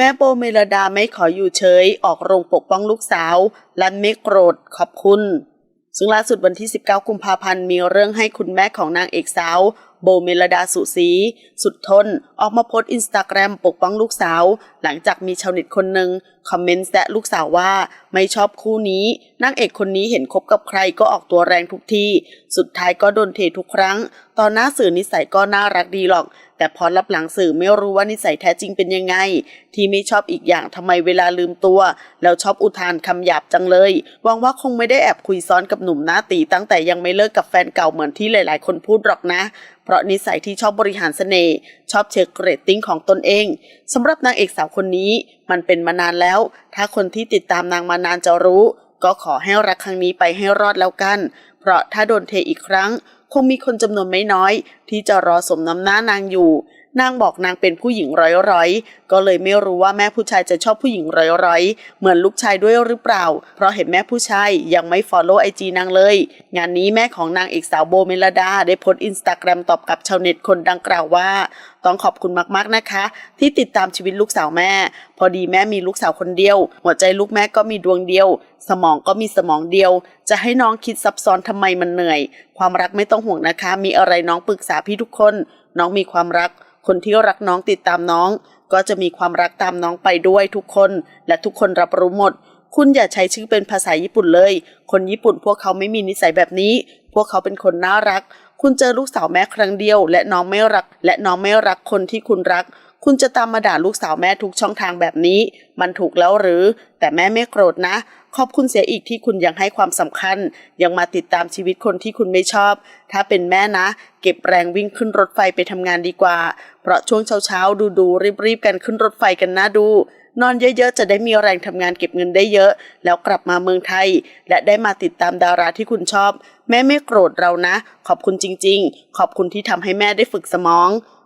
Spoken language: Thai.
แม่โบเมลดาไม่ขออยู่เฉย ออกโรงปกป้องลูกสาว และไม่โกรธขอบคุณ ซึ่งล่าสุดวันที่ 19 กุมภาพันธ์มีเรื่องให้คุณแม่ของนางเอกสาว โบเมลดาสุสี สุดทน ออกมาโพสต์อินสตาแกรมปกป้องลูกสาว หลังจากมีชาวเน็ตคนหนึ่งคอมเมนต์แซะลูกสาวว่าไม่ชอบคู่นี้นางเอกคนนี้เห็นคบกับใครก็ออกตัวแรงทุกทีสุดท้ายก็โดนเททุกครั้ง ตอนหน้าสื่อนิสัยก็น่ารักดีหรอก แต่พอรับหลังสื่อไม่รู้ว่านิสัยแท้จริงเป็นยังไง ที่ไม่ชอบอีกอย่างทำไมเวลาลืมตัว แล้วชอบอุทานคำหยาบจังเลยหวังว่าคงไม่ได้แอบคุยซ้อนกับหนุ่มหน้าตีตั้งแต่ยังไม่เลิกกับแฟนเก่าเหมือนที่หลาย ๆ คนพูดหรอกนะ เพราะนิสัยที่ชอบบริหารเสน่ห์ชอบเช็คเรตติ้งของตนเองสำหรับนางเอกสาวคนนี้มันเป็นมานานแล้ว ถ้าคนที่ติดตามนางมานานจะรู้ ก็ขอให้รักครั้งนี้ไปให้รอดแล้วกัน เพราะถ้าโดนเทอีกครั้ง คงมีคนจำนวนไม่น้อย ที่จะรอสมน้ำหน้านางอยู่ นางบอกนางเป็นผู้หญิงร้อยๆ ก็เลยไม่รู้ว่าแม่ผู้ชายจะชอบผู้หญิงร้อยๆ เหมือนลูกชายด้วยหรือเปล่า เพราะเห็นแม่ผู้ชายยังไม่ follow ไอจีนางเลย งานนี้แม่ของนางเอกสาวโบเมลดา ได้โพสต์อินสตาแกรมตอบกับชาวเน็ตคนดังกล่าวว่า ต้องขอบคุณมากๆนะคะ ที่ติดตามชีวิตลูกสาวแม่ พอดีแม่มีลูกสาวคนเดียว หัวใจลูกแม่ก็มีดวงเดียว สมองก็มีสมองเดียว จะให้น้องคิดซับซ้อนทำไมมันเหนื่อย ความรักไม่ต้องห่วงนะคะ มีอะไรน้องปรึกษาพี่ทุกคน น้องมีความรัก คนที่รักน้องติดตามน้อง ก็จะมีความรักตามน้องไปด้วยทุกคน และทุกคนรับรู้หมด คุณอย่าใช้ชื่อเป็นภาษาญี่ปุ่นเลย คนญี่ปุ่นพวกเขาไม่มีนิสัยแบบนี้ พวกเขาเป็นคนน่ารัก คุณเจอลูกสาวแม่ครั้งเดียว และน้องไม่รัก และน้องไม่รักคนที่คุณรัก คุณจะตามมาด่าลูกสาวแม่ทุกช่องทางแบบนี้ มันถูกแล้วหรือ แต่แม่ไม่โกรธนะ ขอบคุณเสียอีกที่คุณยังให้ความสำคัญ ยังมาติดตามชีวิตคนที่คุณไม่ชอบ ถ้าเป็นแม่นะ เก็บแรงวิ่งขึ้นรถไฟไปทำงานดีกว่า เพราะช่วงเช้าๆดูๆรีบๆกันขึ้นรถไฟกันนะดูนอนเยอะๆ จะได้มีแรงทำงานเก็บเงินได้เยอะ แล้วกลับมาเมืองไทย และได้มาติดตามดาราที่คุณชอบ แม่ไม่โกรธเรานะ ขอบคุณจริง ๆ ขอบคุณที่ทำให้แม่ได้ฝึกสมอง